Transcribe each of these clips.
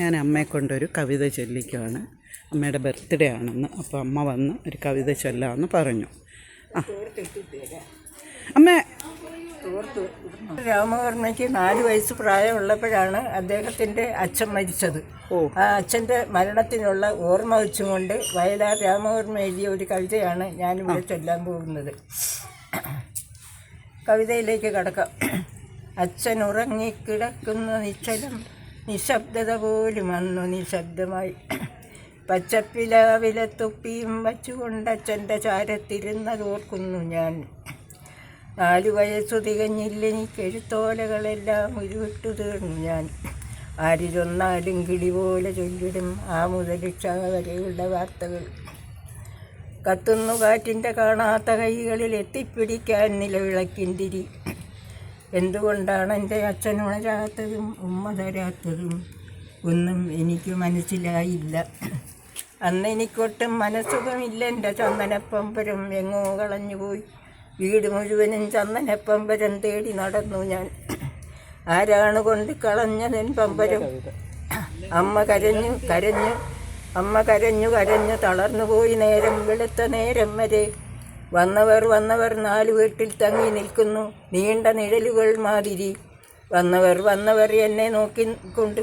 ഞാൻ അമ്മയെ കൊണ്ടൊരു കവിത ചൊല്ലിക്കുവാണ്. അമ്മയുടെ ബർത്ത്ഡേ ആണെന്ന്. അപ്പോൾ അമ്മ വന്ന് ഒരു കവിത ചൊല്ലാമെന്ന് പറഞ്ഞു. ആ. അമ്മ. രാമവർമ്മയ്ക്ക് നാല് വയസ്സ് പ്രായമുള്ളപ്പോഴാണ് അദ്ദേഹത്തിന്റെ അച്ഛൻ മരിച്ചത്. ഓ. ആ അച്ഛന്റെ മരണത്തിനുള്ള ഓർമ്മ വെച്ചുകൊണ്ട് വയലാർ രാമവർമ്മ എഴുതിയ ഒരു കവിതയാണ് ഞാൻ ഇവിടെ ചൊല്ലാൻ പോകുന്നത്. കവിതയിലേക്ക് കടക്കാം. അച്ഛൻ ഉറങ്ങിക്കിടക്കുന്ന നിശ്ചലം. നിശബ്ദത പോലും അന്നു നിശബ്ദമായി. പച്ചപ്പിലാവിലെ തൊപ്പിയും വച്ചുകൊണ്ട് അച്ഛന്റെ ചാരത്തിരുന്നതോർക്കുന്നു ഞാൻ. നാലു വയസ്സു തികഞ്ഞില്ലെനിക്ക് എഴുത്തോലകളെല്ലാം ഉരുവിട്ടു തീർന്നു ഞാൻ. ആരിലൊന്നാലും കിളി പോലെ ചൊല്ലിടും ആ മുതലിക്ഷ വരെയുള്ള വാർത്തകൾ. കത്തുന്നു കാറ്റിന്റെ കാണാത്ത കൈകളിൽ എത്തിപ്പിടിക്കാൻ നിലവിളക്കിന്തിരി എന്തുകൊണ്ടാണ് എന്റെ അച്ഛൻ ഉണരാത്തതും ഉമ്മ തരാത്തതും ഒന്നും എനിക്ക് മനസ്സിലായില്ല. അന്ന് എനിക്കൊട്ടും മനസ്സുഖമില്ല. എന്റെ ചന്ദനപ്പമ്പരം എങ്ങോ കളഞ്ഞുപോയി വീട് മുഴുവനും ചന്ദനപ്പമ്പരം തേടി നടന്നു ഞാൻ. ആരാണ് കൊണ്ട് കളഞ്ഞതെൻ പമ്പരം? അമ്മ കരഞ്ഞു കരഞ്ഞു അമ്മ കരഞ്ഞു കരഞ്ഞു തളർന്നു പോയി നേരം വെളുത്ത നേരം വരെ. വന്നവർ വന്നവർ നാലു വീട്ടിൽ തങ്ങി നിൽക്കുന്നു. നീണ്ട നിഴലുകൾ മാതിരി. വന്നവർ വന്നവർ എന്നെ നോക്കിക്കൊണ്ട്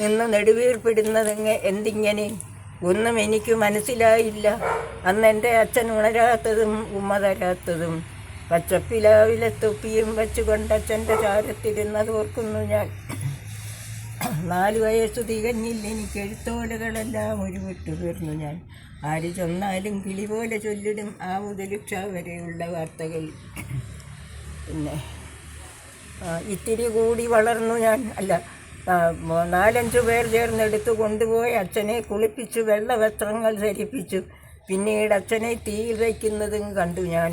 നിന്ന് നെടുവീർപ്പിടുന്നതെങ്ങ് എന്തിങ്ങനെ? ഒന്നും എനിക്ക് മനസ്സിലായില്ല. അന്ന് എന്റെ അച്ഛൻ ഉണരാത്തതും ഉമ്മ തരാത്തതും. പച്ചപ്പിലാവിലെ തൊപ്പിയും വെച്ചുകൊണ്ട് അച്ഛന്റെ ചാരത്തിരുന്നത് ഓർക്കുന്നു ഞാൻ. നാല് വയസ്സ് തികഞ്ഞില്ല. എനിക്ക് എഴുത്തോലകളെല്ലാം ഒരു വിട്ടു തീർന്നു ഞാൻ. ആര് ചെന്നാലും കിളി പോലെ ചൊല്ലിടും ആ മുതലിക്ഷ വരെയുള്ള വാർത്തകൾ. പിന്നെ ഇത്തിരി കൂടി വളർന്നു ഞാൻ. അല്ല നാലഞ്ചു പേർ ചേർന്നെടുത്ത് കൊണ്ടുപോയി അച്ഛനെ കുളിപ്പിച്ചു വെള്ള വസ്ത്രങ്ങൾ ധരിപ്പിച്ചു. പിന്നീട് അച്ഛനെ തീയിൽ വയ്ക്കുന്നതും കണ്ടു ഞാൻ.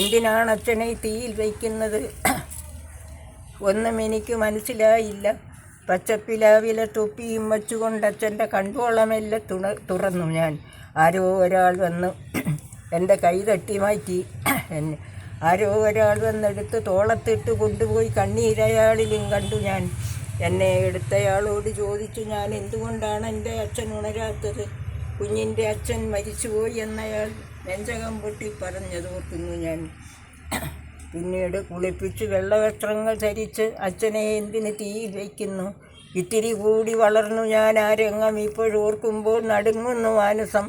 എന്തിനാണ് അച്ഛനെ തീയിൽ വയ്ക്കുന്നത്? ഒന്നും എനിക്ക് മനസ്സിലായില്ല. പച്ചപ്പിലാവിലെ തൊപ്പിയും വച്ചുകൊണ്ട് അച്ഛന്റെ കൺപോളമെല്ലാം തുണ തുറന്നു ഞാൻ. ആരോ ഒരാൾ വന്ന് എന്റെ കൈ തട്ടി മാറ്റി. എന്നെ ആരോ ഒരാൾ വന്നെടുത്ത് തോളത്തിട്ട് കൊണ്ടുപോയി കണ്ണീരയാളിലും കണ്ടു ഞാൻ. എന്നെ എടുത്തയാളോട് ചോദിച്ചു ഞാൻ എന്തുകൊണ്ടാണ് എന്റെ അച്ഛൻ ഉണരാത്തത്? കുഞ്ഞിന്റെ അച്ഛൻ മരിച്ചുപോയി എന്നയാൾ നെഞ്ചകം പൊട്ടി പറഞ്ഞതോർക്കുന്നു ഞാൻ. പിന്നീട് കുളിപ്പിച്ച് വെള്ളവസ്ത്രങ്ങൾ ധരിച്ച് അച്ഛനെ എന്തിന് തീയിൽ വയ്ക്കുന്നു? ഇത്തിരി കൂടി വളർന്നു ഞാൻ ആ രംഗം ഇപ്പോഴോർക്കുമ്പോൾ നടുങ്ങുന്നു മാനസം.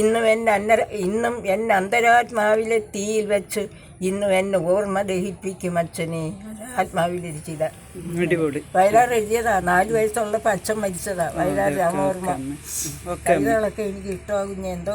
ഇന്നും എന്റെ അന്ന ഇന്നും എന്റെ അന്തരാത്മാവിലെ തീയിൽ വെച്ച് ഇന്നും എന്നെ ഓർമ്മ ദഹിപ്പിക്കും അച്ഛനെ. ആത്മാവിലിരിച്ചില്ല വയലാർ എഴുതിയതാ. നാല് വയസ്സുള്ളപ്പോൾ അച്ഛൻ മരിച്ചതാ. വയലാർ രാമോർമ്മ കവിതകളൊക്കെ എനിക്ക് ഇഷ്ടമാകുന്ന എന്തോ